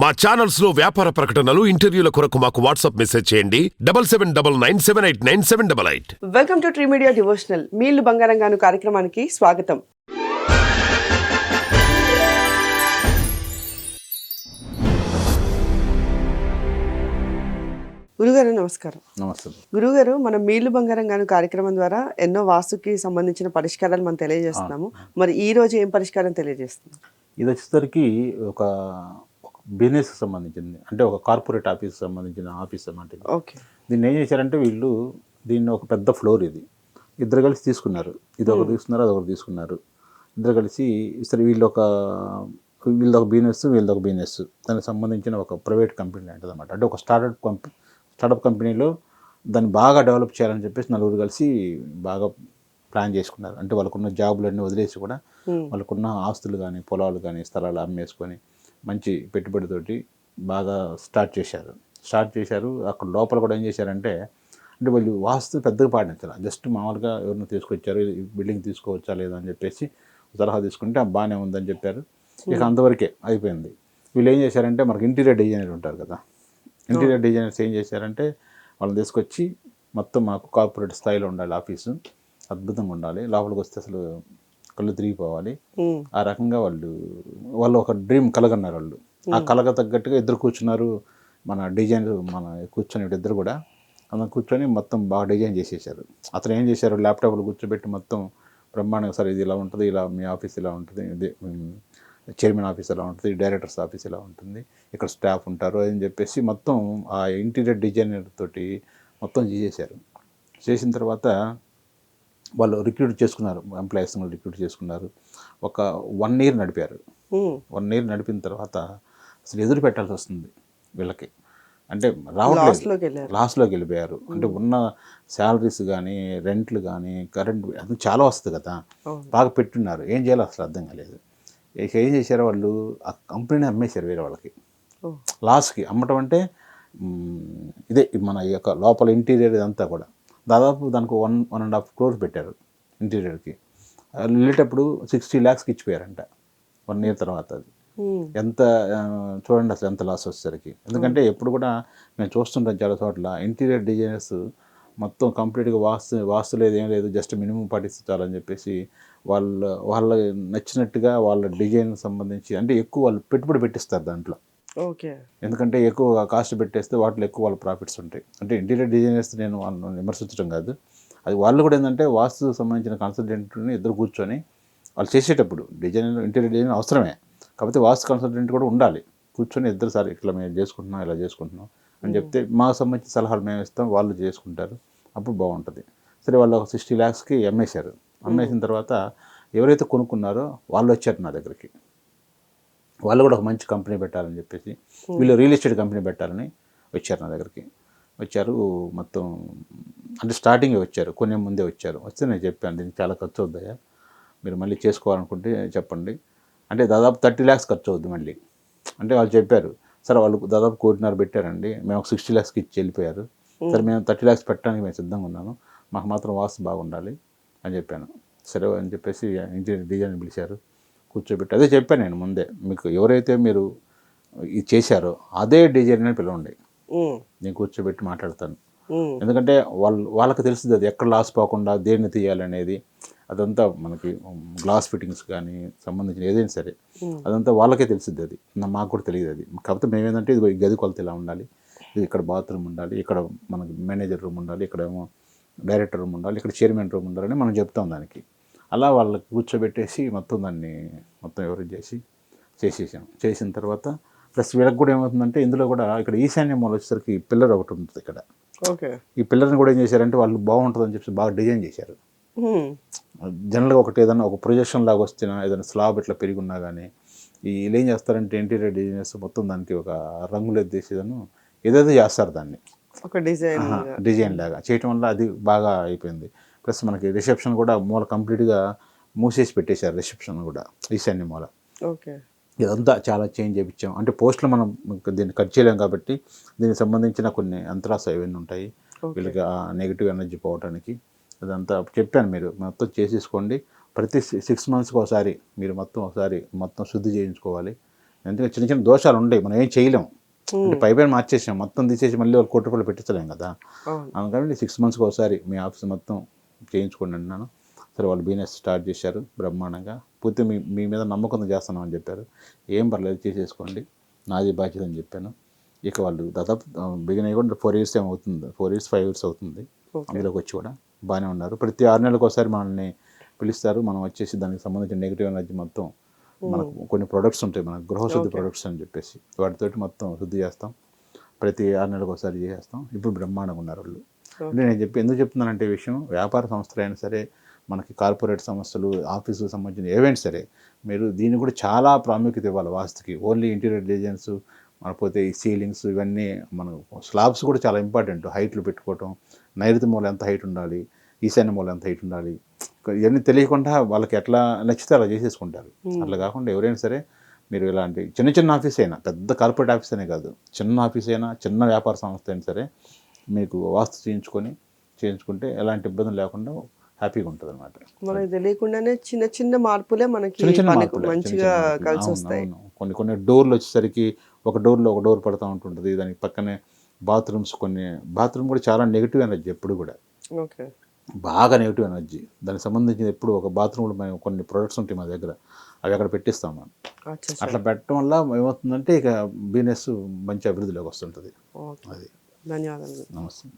మా ఛానల్స్లో వ్యాపార ప్రకటనలు ఇంటర్వ్యూల కొరకు మాకు వాట్సాప్ మెసేజ్ చేయండి. Double seven double nine seven eight nine seven double eight. Welcome to tree media devotional. మీళ్ళు బంగారం గాను కార్యక్రమానికి స్వాగతం. గురుగారు నమస్కారం. నమస్తే. గురుగారు మనం మీళ్ళు బంగారం గాను కార్యక్రమం ద్వారా ఎన్నో వాస్తుకి సంబంధించిన పరిష్కారాలు మనం తెలియజేస్తున్నాము. మరి ఈ రోజు ఏం పరిష్కారం తెలియజేస్తున్నాం? ఇది వచ్చేసరికి ఒక బిజినెస్కి సంబంధించింది. అంటే ఒక కార్పొరేట్ ఆఫీస్కి సంబంధించిన ఆఫీస్ అన్నమాట. ఓకే. దీన్ని ఏం చేశారంటే వీళ్ళు దీన్ని ఒక పెద్ద ఫ్లోర్ ఇది. ఇద్దరు కలిసి తీసుకున్నారు. ఇది ఒకరు తీసుకున్నారు అది ఒకరు తీసుకున్నారు. ఇద్దరు కలిసి సరే వీళ్ళు ఒక వీళ్ళది ఒక బిజినెస్ వీళ్ళది ఒక బిజినెస్ దానికి సంబంధించిన ఒక ప్రైవేట్ కంపెనీ లాంటిది అనమాట అంటే ఒక స్టార్టప్ కంపెనీ స్టార్టప్ కంపెనీలో దాన్ని బాగా డెవలప్ చేయాలని చెప్పేసి నలుగురు కలిసి బాగా ప్లాన్ చేసుకున్నారు. అంటే వాళ్ళకున్న జాబులన్నీ వదిలేసి కూడా. వాళ్ళకున్న ఆస్తులు కానీ పొలాలు కానీ స్థలాలు అమ్మేసుకొని మంచి పెట్టుబడితోటి బాగా స్టార్ట్ చేశారు. స్టార్ట్ చేశారు. అక్కడ లోపల కూడా ఏం చేశారంటే అంటే వాళ్ళు వాస్తు పెద్దగా పాటించాలి జస్ట్ మామూలుగా ఎవరిని తీసుకొచ్చారు ఈ బిల్డింగ్ తీసుకోవచ్చా లేదా అని చెప్పేసి సలహా తీసుకుంటే "ఆ, బాగానే ఉందని చెప్పారు. ఇక అంతవరకే అయిపోయింది. వీళ్ళు ఏం చేశారంటే మనకి ఇంటీరియర్ డిజైనర్ ఉంటారు కదా. ఇంటీరియర్ డిజైనర్స్ ఏం చేశారంటే వాళ్ళని తీసుకొచ్చి మొత్తం మాకు కార్పొరేట్ స్థాయిలో ఉండాలి ఆఫీసు. అద్భుతంగా ఉండాలి. లోపలికి వస్తే అసలు కళ్ళు తిరిగిపోవాలి. ఆ రకంగా వాళ్ళు వాళ్ళు ఒక డ్రీమ్ కలగన్నారు వాళ్ళు. ఆ కలగ తగ్గట్టుగా ఇద్దరు కూర్చున్నారు. మన డిజైన్ మన కూర్చొని ఇద్దరు కూడా. అలా కూర్చొని మొత్తం బాగా డిజైన్ చేసేసారు అతను ఏం చేశారు? ల్యాప్టాప్లో కూర్చోబెట్టి మొత్తం బ్రహ్మాండంగా సార్ ఇది ఇలా ఉంటుంది ఇలా మీ ఆఫీస్ ఇలా ఉంటుంది ఇది చైర్మన్ ఆఫీస్ ఇలా ఉంటుంది డైరెక్టర్స్ ఆఫీస్ ఇలా ఉంటుంది ఇక్కడ స్టాఫ్ ఉంటారు అని చెప్పేసి మొత్తం ఆ ఇంటీరియర్ డిజైనర్ తోటి మొత్తం చేసేసారు చేసిన తర్వాత వాళ్ళు రిక్రూట్ చేసుకున్నారు. ఎంప్లాయీస్ రిక్రూట్ చేసుకున్నారు. ఒక వన్ ఇయర్ నడిపారు. వన్ ఇయర్ నడిపిన తర్వాత అసలు ఎదురు పెట్టాల్సి వస్తుంది వీళ్ళకి. అంటే రావట్లేదు. లోకి వెళ్ళారు. లాస్లోకి వెళ్ళిపోయారు. అంటే ఉన్న శాలరీస్ కానీ రెంట్లు కానీ కరెంట్ అది చాలా వస్తుంది కదా. బాగా పెట్టున్నారు. ఏం చేయాలో అసలు అర్థం కాలేదు. ఇక ఏం చేశారు వాళ్ళు? ఆ కంపెనీని అమ్మేశారు వేరే వాళ్ళకి. ఓ, లాస్ట్కి అమ్మటం అంటే ఇదే మన ఈ యొక్క లోపల ఇంటీరియర్ ఇదంతా కూడా. దాదాపు దానికి one one and half crores పెట్టారు ఇంటీరియర్కి. వెళ్ళేటప్పుడు సిక్స్టీ ల్యాక్స్కి ఇచ్చిపోయారంట వన్ ఇయర్ తర్వాత అది. ఉమ్, ఎంత చూడండి అసలు ఎంత లాస్ వచ్చేసరికి. ఎందుకంటే ఎప్పుడు కూడా మేము చూస్తుంటాం చాలా చోట్ల ఇంటీరియర్ డిజైనర్స్ మొత్తం కంప్లీట్గా వాస్తు వాస్తు లేదు ఏం లేదు జస్ట్ మినిమం పాటిస్తే చాలని చెప్పేసి వాళ్ళ వాళ్ళ నచ్చినట్టుగా వాళ్ళ డిజైన్ సంబంధించి అంటే ఎక్కువ వాళ్ళు పెట్టుబడి పెట్టిస్తారు దాంట్లో. ఓకే. ఎందుకంటే ఎక్కువ కాస్ట్ పెట్టేస్తే వాటిలో ఎక్కువ వాళ్ళ ప్రాఫిట్స్ ఉంటాయి. అంటే ఇంటీరియర్ డిజైనర్స్ నేను వాళ్ళని విమర్శించడం కాదు. అది వాళ్ళు కూడా ఏంటంటే వాస్తు సంబంధించిన కన్సల్టెంట్ని ఇద్దరు కూర్చొని వాళ్ళు చేసేటప్పుడు డిజైన్ ఇంటీరియర్ డిజైన్ అవసరమే. కాకపోతే వాస్తు కన్సల్టెంట్ కూడా ఉండాలి. కూర్చొని ఇద్దరు సార్ ఇట్లా మేము చేసుకుంటున్నాం ఇలా చేసుకుంటున్నాం అని చెప్తే మాకు సంబంధించిన సలహాలు మేము ఇస్తాం వాళ్ళు చేసుకుంటారు. అప్పుడు బాగుంటుంది. సరే వాళ్ళు ఒక సిక్స్టీ ల్యాక్స్కి అమ్మేశారు. అమ్మేసిన తర్వాత ఎవరైతే కొనుక్కున్నారో వాళ్ళు వచ్చారు నా దగ్గరికి. వాళ్ళు కూడా ఒక మంచి కంపెనీ పెట్టాలని చెప్పేసి వీళ్ళు రియల్ ఎస్టేట్ కంపెనీ పెట్టాలని వచ్చారు నా దగ్గరికి. వచ్చారు మొత్తం అంటే స్టార్టింగ్ వచ్చారు కొన్ని ముందే వచ్చారు. వస్తే నేను చెప్పాను దీనికి చాలా ఖర్చు అవుతాయా మీరు మళ్ళీ చేసుకోవాలనుకుంటే చెప్పండి. అంటే దాదాపు థర్టీ ల్యాక్స్ ఖర్చు అవుద్ది మళ్ళీ. అంటే వాళ్ళు చెప్పారు సరే వాళ్ళు దాదాపు కోటిన్నర పెట్టారండి మేము ఒక సిక్స్టీ ల్యాక్స్కి ఇచ్చి వెళ్ళిపోయారు. సరే మేము థర్టీ ల్యాక్స్ పెట్టడానికి మేము సిద్ధంగా ఉన్నాను మాకు మాత్రం వాస్తు బాగుండాలి అని చెప్పాను. సరే అని చెప్పేసి ఇంటీరియర్ డిజైన్ పిలిచారు. కూర్చోబెట్టి అదే చెప్పాను నేను ముందే మీకు ఎవరైతే మీరు ఇది చేశారో అదే డిజైన్ పిలవండి. నేను కూర్చోబెట్టి మాట్లాడతాను. ఎందుకంటే వాళ్ళు వాళ్ళకి తెలుస్తుంది అది ఎక్కడ లాస్ పోకుండా దేన్ని తీయాలనేది. అదంతా మనకి గ్లాస్ ఫిట్టింగ్స్ కానీ సంబంధించిన ఏదైనా సరే అదంతా వాళ్ళకే తెలిసింది అది. నా- మాకు కూడా తెలియదు అది. కాకపోతే మేమేంటంటే ఇది గది కొలత ఇలా ఉండాలి ఇది ఇక్కడ బాత్రూమ్ ఉండాలి ఇక్కడ మనకి మేనేజర్ రూమ్ ఉండాలి ఇక్కడ ఏమో డైరెక్టర్ రూమ్ ఉండాలి ఇక్కడ చైర్మన్ రూమ్ ఉండాలని మనం చెప్తాం దానికి. అలా వాళ్ళకి కూర్చోబెట్టేసి మొత్తం దాన్ని మొత్తం ఎవరు చేసి చేసేసాం. చేసిన తర్వాత ప్లస్ వీళ్ళకి కూడా ఏమవుతుందంటే ఇందులో కూడా ఇక్కడ ఈశాన్య మూల వచ్చేసరికి పిల్లర్ ఒకటి ఉంటుంది ఇక్కడ. ఓకే. ఈ పిల్లర్ని కూడా ఏం చేశారంటే వాళ్ళు బాగుంటుందని చెప్పి బాగా డిజైన్ చేశారు. జనరల్గా ఒకటి ఏదైనా ఒక ప్రొజెక్షన్ లాగా వస్తున్నా ఏదైనా స్లాబ్ ఇట్లా పెరిగి ఉన్నా కానీ ఈ వీళ్ళు ఏం చేస్తారంటే ఇంటీరియర్ డిజైనర్స్ మొత్తం దానికి ఒక రంగులు ఎద్దేసేదను ఏదేదో చేస్తారు దాన్ని. ఒక డిజైన్ డిజైన్ లాగా. చేయటం వల్ల అది బాగా అయిపోయింది. ప్లస్ మనకి రిసెప్షన్ కూడా మూల కంప్లీట్గా మూసేసి పెట్టేశారు రిసెప్షన్ కూడా ఈశాన్య మూల. ఓకే. ఇదంతా చాలా చేంజ్ చేయించాం అంటే పోస్టులు మనం దీన్ని కట్ చేయలేం కాబట్టి దీనికి సంబంధించిన కొన్ని అంతరాస ఇవన్నీ ఉంటాయి వీళ్ళకి నెగిటివ్ ఎనర్జీ పోవడానికి అదంతా చెప్పాను మీరు మొత్తం చేసేసుకోండి. ప్రతి సిక్స్ మంత్స్కి ఒకసారి మీరు మొత్తం ఒకసారి మొత్తం శుద్ధి చేయించుకోవాలి. ఎందుకంటే చిన్న చిన్న దోషాలు ఉంటాయి మనం ఏం చేయలేం. అంటే పై పైన మార్చేసాం మొత్తం తీసేసి మళ్ళీ వాళ్ళు కోటి రూపాయలు పెట్టించలేం కదా. అందుకని సిక్స్ మంత్స్కి ఒకసారి మీ ఆఫీస్ మొత్తం చేయించుకోండి అన్నాను. సరే వాళ్ళు బిజినెస్ స్టార్ట్ చేశారు బ్రహ్మాండంగా. పూర్తి మీ మీ మీద నమ్మకం చేస్తున్నామని చెప్పారు. ఏం పర్లేదు చేసేసుకోండి. నాది బాధ్యత అని చెప్పాను. ఇక వాళ్ళు దాదాపు బిగిన్ అయ్యి కూడా ఫోర్ ఇయర్స్ ఏం అవుతుంది. ఫోర్ ఇయర్స్ ఫైవ్ ఇయర్స్ అవుతుంది. అందులోకి వచ్చి కూడా బాగానే ఉన్నారు. ప్రతి ఆరు నెలలకు ఒకసారి మనల్ని పిలుస్తారు. మనం వచ్చేసి దానికి సంబంధించిన నెగిటివ్ ఎనర్జీ మొత్తం మనకు కొన్ని ప్రొడక్ట్స్ ఉంటాయి. మనకు గృహశుద్ధి ప్రొడక్ట్స్ అని చెప్పేసి వాటితోటి మొత్తం శుద్ధి చేస్తాం. ప్రతి ఆరు నెలలకు ఒకసారి చేసేస్తాం. ఇప్పుడు బ్రహ్మాండంగా ఉన్నారు వాళ్ళు. అంటే నేను చెప్పి ఎందుకు చెప్తున్నానంటే విషయం వ్యాపార సంస్థలు అయినా సరే మనకి కార్పొరేట్ సంస్థలు ఆఫీసులకు సంబంధించిన ఏవైనా సరే మీరు దీన్ని కూడా చాలా ప్రాముఖ్యత ఇవ్వాలి వాస్తుకి. ఓన్లీ ఇంటీరియర్ డిజైన్స్ మనపోతే ఈ సీలింగ్స్ ఇవన్నీ మనం స్లాబ్స్ కూడా చాలా ఇంపార్టెంట్ హైట్లు పెట్టుకోవటం నైరుతి మూల ఎంత హైట్ ఉండాలి ఈశాన్య మూల ఎంత హైట్ ఉండాలి ఇవన్నీ తెలియకుండా వాళ్ళకి ఎట్లా నచ్చితే అలా చేసేసుకుంటారు. అట్లా కాకుండా ఎవరైనా సరే మీరు ఇలాంటి చిన్న చిన్న ఆఫీస్ అయినా పెద్ద కార్పొరేట్ ఆఫీస్ అనే కాదు చిన్న ఆఫీస్ అయినా చిన్న వ్యాపార సంస్థ అయినా సరే మీకు వాస్తు చేయించుకొని చేయించుకుంటే ఎలాంటి ఇబ్బందులు లేకుండా హ్యాపీగా ఉంటుంది అనమాట మనకి తెలియకుండానే చిన్న చిన్న మార్పులే మనకి మంచిగా. కలిసి వస్తాయి. కొన్ని కొన్ని డోర్లు వచ్చేసరికి ఒక డోర్లో ఒక డోర్ పడుతూ ఉంటుంటుంది. దానికి పక్కనే బాత్రూమ్స్ కొన్ని బాత్రూమ్ కూడా చాలా నెగిటివ్ ఎనర్జీ ఎప్పుడు కూడా. ఓకే. బాగా నెగిటివ్ ఎనర్జీ. దానికి సంబంధించిన ఎప్పుడు ఒక బాత్రూంలో మేము కొన్ని ప్రొడక్ట్స్ ఉంటాయి మా దగ్గర అవి అక్కడ పెట్టిస్తాం మనం. అట్లా పెట్టడం వల్ల ఏమవుతుందంటే ఇక బిజినెస్ మంచి అభివృద్ధిలోకి వస్తుంటుంది. ఓకే అది ధన్యవాదాలు నమస్తే